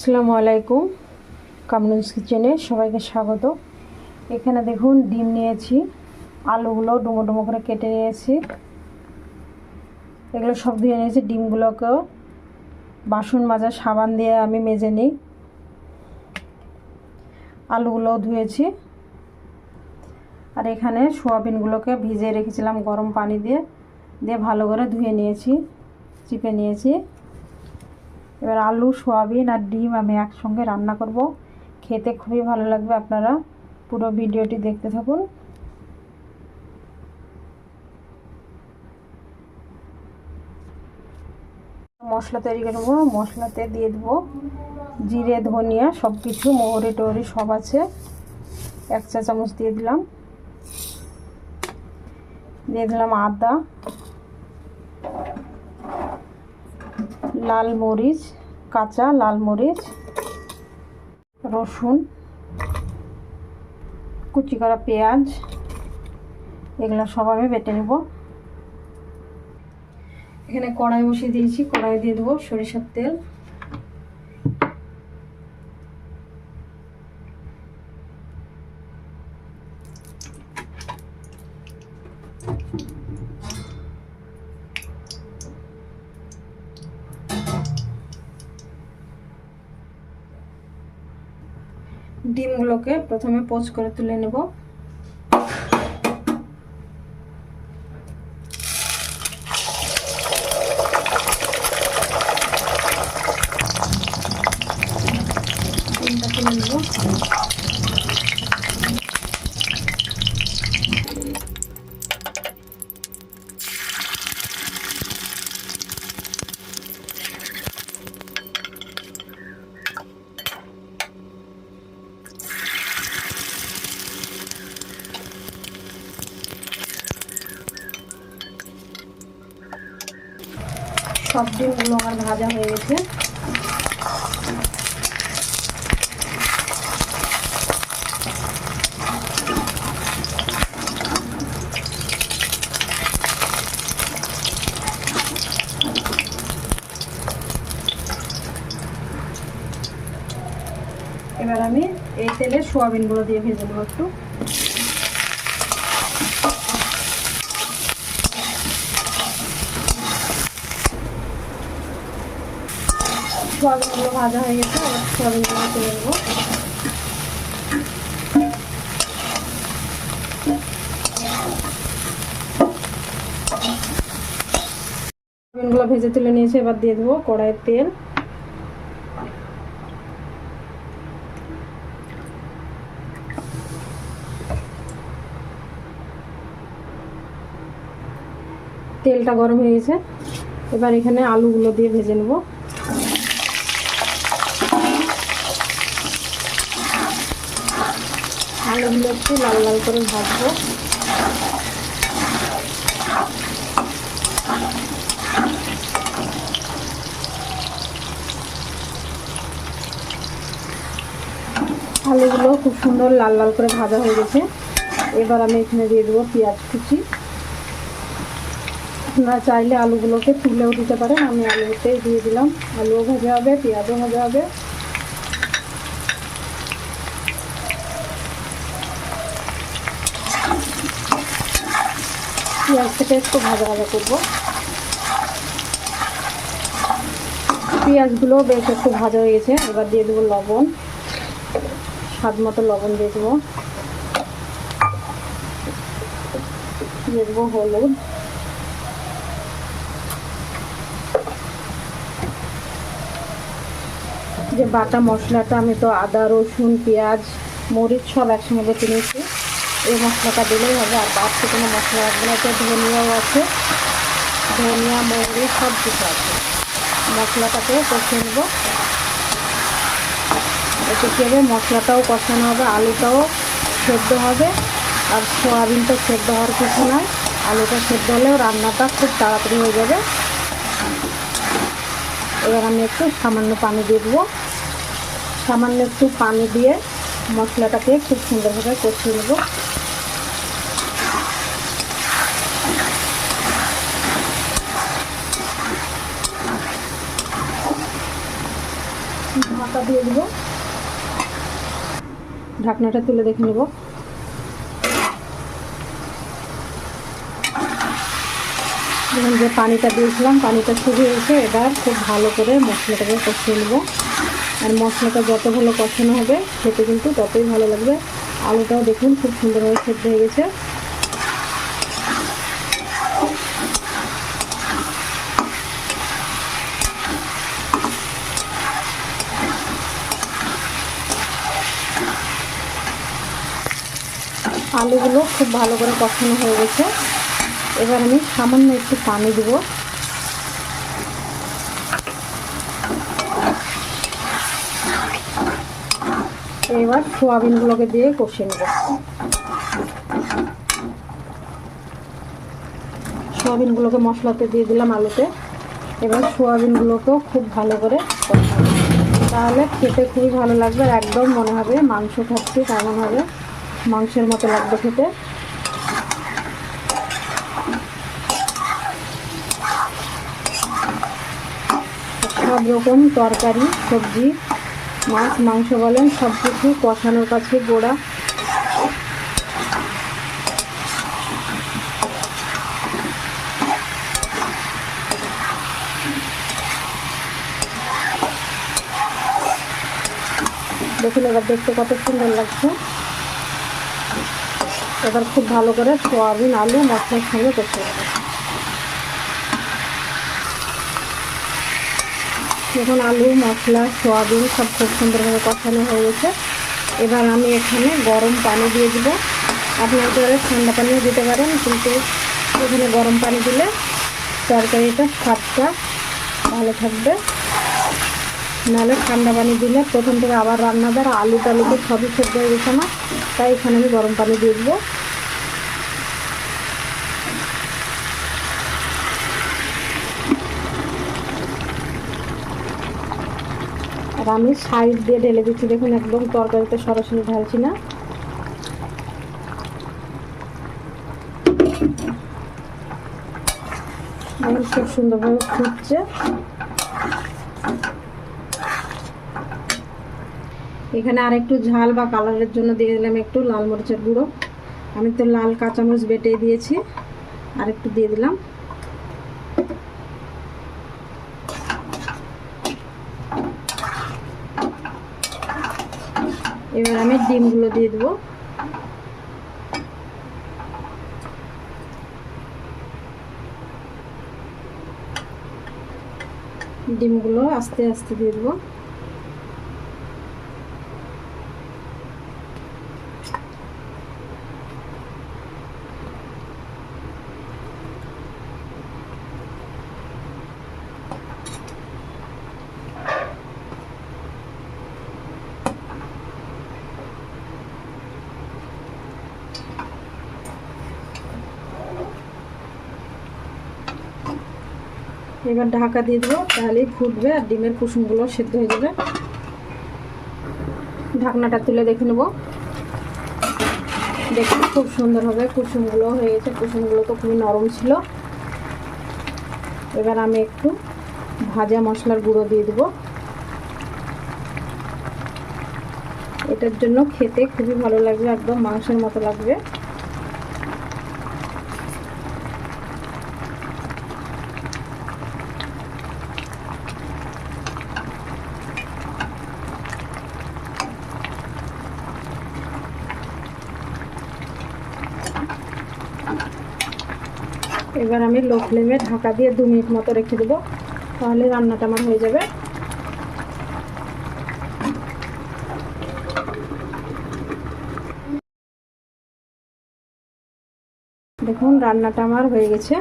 আসসালামু আলাইকুম, কামরুন্স কিচেনে সবাইকে স্বাগত। এখানে দেখুন ডিম নিয়েছি, আলুগুলো ডুমো ডুমো করে কেটে নিয়েছি। এগুলো সব ধুয়ে নিয়েছি, ডিমগুলোকেও। বাসন মাজা, সাবান দিয়ে আমি মেজে নিই। আলুগুলোও ধুয়েছি। আর এখানে সোয়াবিনগুলোকে ভিজিয়ে রেখেছিলাম গরম পানি দিয়ে দিয়ে ভালো করে ধুয়ে নিয়েছি, চিপে নিয়েছি। এবার আলু, সোয়াবিন আর ডিম আমি একসঙ্গে রান্না করব। খেতে খুবই ভালো লাগবে আপনারা। পুরো ভিডিওটি দেখতে থাকুন। মশলা তৈরি করে নেব। মশলাতে দিয়ে দেবো জিরে, ধনিয়া সব কিছু মহরি টহরি সব আছে। এক চা চামচ দিয়ে দিলাম। দিয়ে দিলাম আদা। লাল মরিচ, কাঁচা লাল মরিচ, রসুন, কুচি করা পেঁয়াজ, এগুলো সব আমি বেটে নেব। এখানে কড়াই বসিয়ে দিয়েছি, কড়াই দিয়ে দেবো সরিষার তেল। ডিমগুলোকে প্রথমে পোচ করে তুলে নেব ডিমটা তুলে নেব সব ডিমগুলো আমার ভাজা হয়ে গেছে। এবার আমি এই তেলে সোয়াবিনগুলো দিয়ে ভেজে নেব একটু। সোয়াবিনগুলো ভাজা হয়ে গেছে সোয়াবিনগুলো তুলে নেব ভেজে তুলে নিয়েছে, এবার দিয়ে দেবো কড়াইয়ের তেল। তেলটা গরম হয়ে গেছে। এবার এখানে আলুগুলো দিয়ে ভেজে নেব। আলুগুলো একটু লাল লাল করে ভাজবো। আলুগুলো খুব সুন্দর লাল লাল করে ভাজা হয়ে গেছে। এবার আমি এখানে দিয়ে দেবো পেঁয়াজ কুচি। আপনারা চাইলে আলুগুলোকে তুলেও দিতে পারেন। আমি আলুতেই দিয়ে দিলাম। আলুও ভাজা হবে, পেঁয়াজও ভাজা হবে। পেঁয়াজটাকে একটু ভাজা ভাজা করব। পেঁয়াজগুলো বেশ একটু ভাজা হয়ে গেছে, এবার দিয়ে দেবো লবণ। স্বাদ মতো লবণ দিয়ে দেবো। দিয়ে দেবো হলুদ। যে বাটা মশলাটা আমি তো আদা, রসুন, পেঁয়াজ, মরিচ সব একসঙ্গে নিয়েছি। এই মশলাটা দিলেই হবে, আর বাড়তি কোনো মশলা রাখবে না এতে ধনিয়াও আছে। ধনিয়া মরিচ সব কিছু আছে। মশলাটাকে কষিয়ে নেব। এতে কী হবে? মশলাটাও কষানো হবে, আলুটাও সেদ্ধ হবে। আর সোয়াবিনটা সেদ্ধ হওয়ার কিছু নয় আলুটা সেদ্ধ হলেও রান্নাটা খুব তাড়াতাড়ি হয়ে যাবে। এবার আমি একটু সামান্য পানি দিয়ে দেবো। সামান্য একটু পানি দিয়ে মশলাটাকে খুব সুন্দরভাবে কষিয়ে নেব। ঢাকা দিয়ে দেবো। ঢাকনাটা তুলে দেখে নেব। দেখুন যে পানিটা দিয়েছিলাম, পানিটা শুকিয়ে এসে এবার খুব ভালো করে মশলাটাকে কষিয়ে নেব। আর মশলাটা যত ভালো কষানো হবে, খেতে কিন্তু ততই ভালো লাগবে। আলুটাও দেখুন খুব সুন্দরভাবে সেদ্ধ হয়ে গেছে। আলুগুলো খুব ভালো করে কষানো হয়ে গেছে। এবার আমি সামান্য একটু পানি দেবো। এবার সোয়াবিনগুলোকে দিয়ে কষিয়ে নেব। সোয়াবিনগুলোকে মশলাতে দিয়ে দিলাম আলুতে। এবার সোয়াবিনগুলোকেও খুব ভালো করে কষাবো। তাহলে খেতে খুবই ভালো লাগবে একদম মনে হবে মাংস খাচ্ছি তেমন হবে। মাংসের মতো লাগবে খেতে। সব রকম তরকারি, সবজি, মাছ, মাংস বলেন, সব কিছু কষানোর কাছে গোড়া। দেখুন এবার দেখতে কত সুন্দর লাগছে। এবার খুব ভালো করে সোয়াবিন, আলু, মশলার সঙ্গে করতে দেবো দেখুন, আলু, মশলা, সোয়াবিন সব খুব সুন্দরভাবে কষানো হয়ে গেছে। এবার আমি এখানে গরম পানি দিয়ে দিব। আপনি একেবারে ঠান্ডা পানিও দিতে পারেন, কিন্তু এখানে গরম পানি দিলে তরকারিটা স্বাদটা ভালো থাকবে। নাহলে ঠান্ডা পানি দিলে প্রথম থেকে আবার রান্না দেওয়ার আলু টালুতে সবই সেদ্ধ হয়ে গেছে না, তাই এখানে আমি গরম পানি দিয়ে দেবো। আর আমি সাইড দিয়ে ঢেলে দিচ্ছি, দেখুন একদম তরকারিতে সরাসরি ঢালছি না। খুব সুন্দরভাবে ফুটছে। এখানে আর একটু ঝাল বা কালারের জন্য দিয়ে দিলাম একটু লাল মরিচের গুঁড়ো। আমি তো লাল কাঁচামরিচ বেটে দিয়েছি আর একটু দিয়ে দিলাম। এবার আমি ডিমগুলো দিয়ে দেবো। ডিমগুলো আস্তে আস্তে দিয়ে দেবো। এবার ঢাকা দিয়ে দেবো, তাহলেই ফুটবে আর ডিমের কুসুমগুলো সেদ্ধ হয়ে যাবে। ঢাকনাটা তুলে দেখে নেব। দেখতে খুব সুন্দর হবে কুসুমগুলো হয়ে গেছে। কুসুমগুলো তো খুবই নরম ছিল। এবার আমি একটু ভাজা মশলার গুঁড়ো দিয়ে দেবো। এটার জন্য খেতে খুবই ভালো লাগবে, একদম মাংসের মতো লাগবে। এবার আমি লো ফ্লেমে ঢাকা দিয়ে দু মিনিট মতো রেখে দেবো। তাহলে রান্নাটা আমার হয়ে যাবে। দেখুন, রান্নাটা আমার হয়ে গেছে।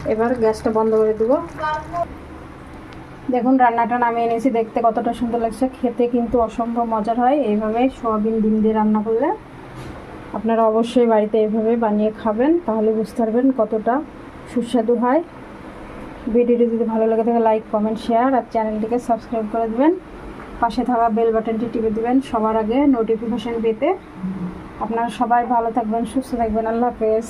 এবার গ্যাসটা বন্ধ করে দেবো। দেখুন, রান্নাটা নামিয়ে এনেছি। দেখতে কতটা সুন্দর লাগছে। খেতে কিন্তু অসম্ভব মজার হয়। এইভাবে সোয়াবিন ডিম দিয়ে রান্না করলে আপনারা অবশ্যই বাড়িতে এইভাবে বানিয়ে খাবেন, তাহলে বুঝতে পারবেন কতটা সুস্বাদু হয়। ভিডিওটি যদি ভালো লাগে থাকে লাইক কমেন্ট শেয়ার আর চ্যানেলটিকে সাবস্ক্রাইব করে দেবেন। পাশে থাকা বেল বাটনটি টিপে দেবেন। সবার আগে নোটিফিকেশান পেতে আপনারা সবাই ভালো থাকবেন, সুস্থ থাকবেন। আল্লাহ হাফেজ।